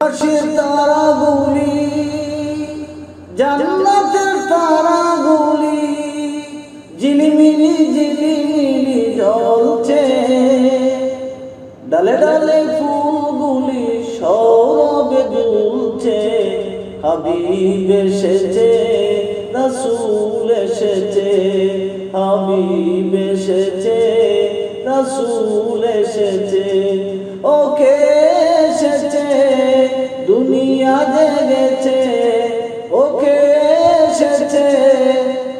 আকাশের তারাগুলি, জান্নাতের তারাগুলি, ঝিলিমিলি ঝিলিমিলি জ্বলছে। ডালে ডালে ফুলগুলি সৌরভে দুলছে, হাবিব এসেছে, রসুল এসেছে, হাবিব এসেছে, রসুল এসেছে। ওকে দুনিয়া জেগেছে, ওকে এসেছে।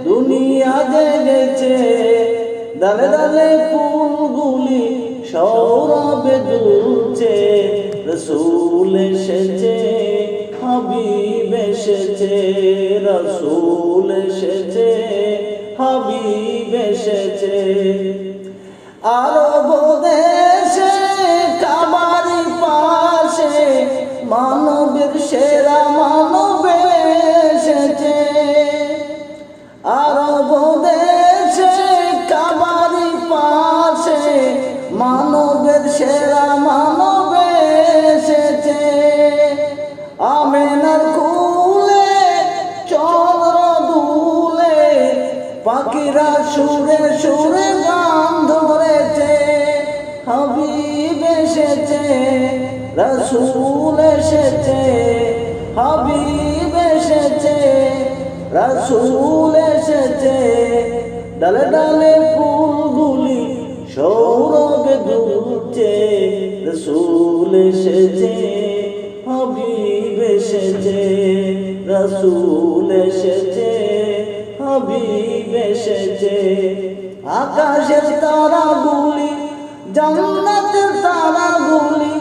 দুনিয়া জেগেছে, দালে দালে ফুলগুলি সৌরভে দুলছে। রসুল এসেছে, হাবিব এসেছে, রসুল এসেছে, হাবিব এসেছে। আরব মানবের সেরা মানব এসেছে। আরব দেশে, কাবারি পাশে মানবের সেরা মানব এসেছে। আমেনার কুলে চন্দ্র দুলে পাখিরা সুরে সুরে গান ধরেছে, হাবিব এসেছে। রসুল এসেছে, হাবিব এসেছে, রসুল এসেছে। ডালে ডালে ফুলগুলি সৌরভে দুলছে, রসুল এসেছে, হাবিব এসেছে, রসুল এসেছে, হাবিব এসেছে। আকাশের তারাগুলি, জান্নাতের তারাগুলি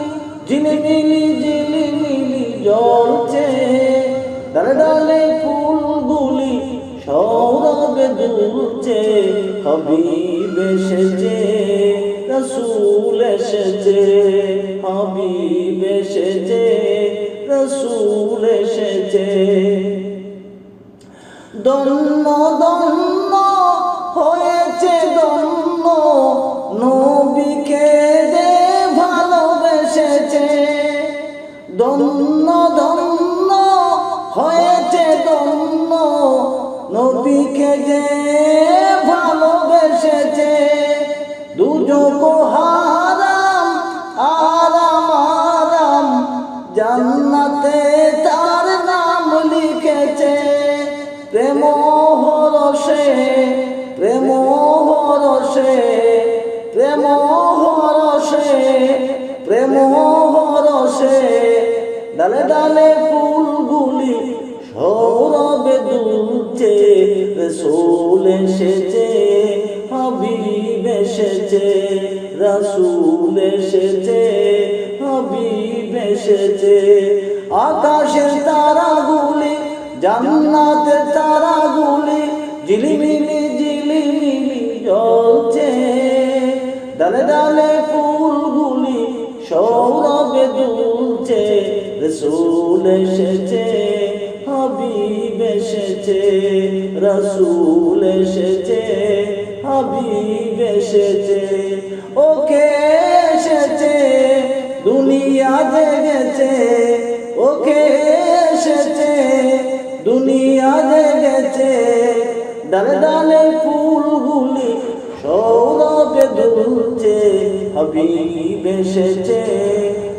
ঝিলিমিলি ঝিলিমিলি জ্বলছে ডালে ডালে ফুলগুলি সৌরভে দুলছে হাবিব এসেছে, রসুল এসেছে, হাবিব এসেছে, রসুল এসেছে। দন্ন দন্ন দন্ন দন্ন হয়েছে দন্ন নবীকে যে ভালোবেসেছে, দুজক হারাম আরাম আরাম জান্নাতে তার নাম লিখেছে। প্রেম হরসে প্রেম হরসে প্রেম হরসে প্রেম ডালে ডালে ফুলগুলি সৌরভে দুলছে, রসুল এসেছে, হাবিব এসেছে, রসুল এসেছে, হাবিব এসেছে। আকাশের তারাগুলি, জান্নাতের তারাগুলি, ঝিলিমিলি ঝিলিমিলি জ্বলছে। ডালে ডালে ফুলগুলি সৌরভে দুলছে রসুল এসেছে, হাবিব এসেছে, রসুল এসেছে, হাবিব এসেছে। ওকে এসেছে, দুনিয়া জেগেছে। ওকে এসেছে, দুনিয়া জেগেছে। ডালে ডালে ফুলগুলি সৌরভে দুলছে, হাবিব এসেছে।